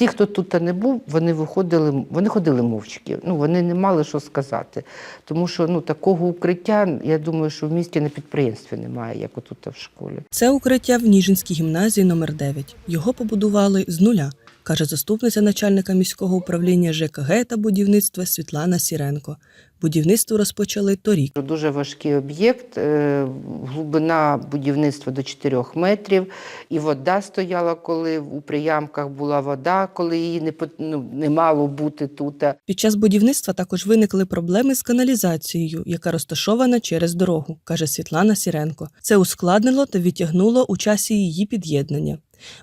Всі, хто тут не був, вони виходили, вони ходили мовчки. Ну, вони не мали що сказати. Тому що ну, такого укриття, я думаю, що в місті на підприємстві немає, як отут в школі. Це укриття в Ніжинській гімназії номер 9 Його побудували з нуля, каже заступниця начальника міського управління ЖКГ та будівництва Світлана Сіренко. Будівництво розпочали торік. Дуже важкий об'єкт, е, глибина будівництва до 4 метрів, і вода стояла, коли у приямках була вода, коли її не, ну, не мало бути тут. Під час будівництва також виникли проблеми з каналізацією, яка розташована через дорогу, каже Світлана Сіренко. Це ускладнило та відтягнуло у часі її під'єднання.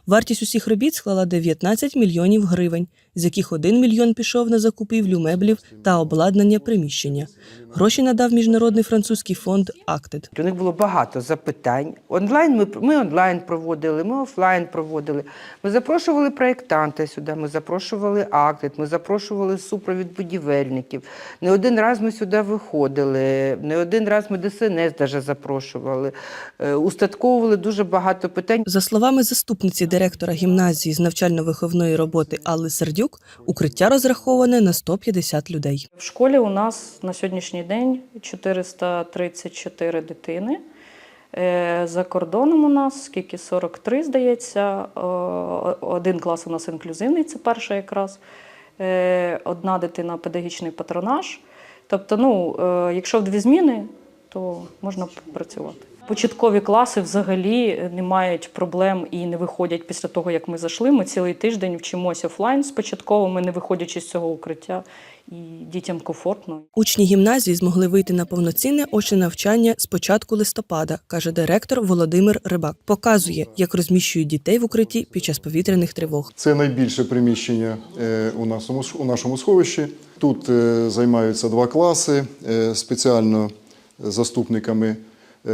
Вартість усіх робіт склала 19 мільйонів гривень, з яких 1 мільйон пішов на закупівлю меблів та обладнання приміщення. Гроші надав міжнародний французький фонд «Актед». У них було багато запитань. Онлайн ми, ми онлайн проводили, ми офлайн проводили. Ми запрошували проєктанта сюди, ми запрошували актит, ми запрошували супровід будівельників. Не один раз ми сюди виходили, не один раз ми ДСНС даже запрошували. Е, Устатковували дуже багато питань. За словами заступниці директора гімназії з навчально-виховної роботи Алли Сердюк, укриття розраховане на 150 людей. В школі у нас на сьогоднішній день 434 дитини. Е, За кордоном у нас скільки 43, здається. Один клас у нас інклюзивний, це перша якраз. Е, Одна дитина педагогічний патронаж. Тобто, ну, е, якщо в дві зміни, то можна працювати. Початкові класи взагалі не мають проблем і не виходять після того, як ми зайшли. Ми цілий тиждень вчимося офлайн з початковими, не виходячи з цього укриття, і дітям комфортно. Учні гімназії змогли вийти на повноцінне очне навчання з початку листопада, каже директор Володимир Рибак. Показує, як розміщують дітей в укритті під час повітряних тривог. Це найбільше приміщення е, у нашому, у нашому сховищі. Тут е, займаються два класи. Е, Спеціально заступниками е,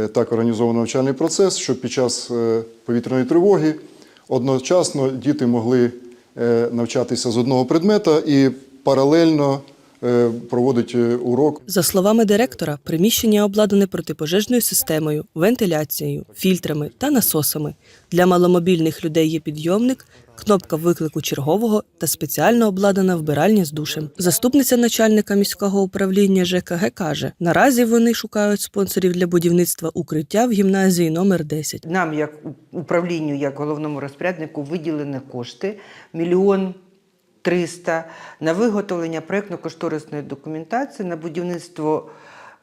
так організовано навчальний процес, щоб під час е, повітряної тривоги одночасно діти могли е, навчатися з одного предмета і паралельно е, проводити урок За словами директора, приміщення обладнане протипожежною системою, вентиляцією, фільтрами та насосами. Для маломобільних людей є підйомник, кнопка виклику чергового та спеціально обладнана вбиральня з душем. Заступниця начальника міського управління ЖКГ каже: наразі вони шукають спонсорів для будівництва укриття в гімназії номер 10. Нам, як управлінню, як головному розпоряднику, виділені кошти мільйон триста на виготовлення проєктно-кошторисної документації на будівництво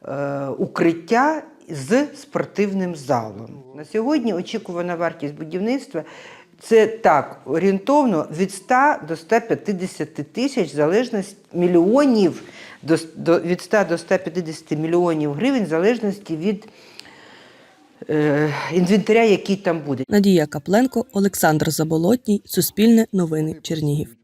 е, укриття з спортивним залом. На сьогодні очікувана вартість будівництва. Це так орієнтовно від 100 до 150 тисяч залежність мільйонів до, до від 100 до 150 мільйонів гривень в залежності від е, інвентаря, який там буде. Надія Капленко, Олександр Заболотній, Суспільне новини, Чернігів.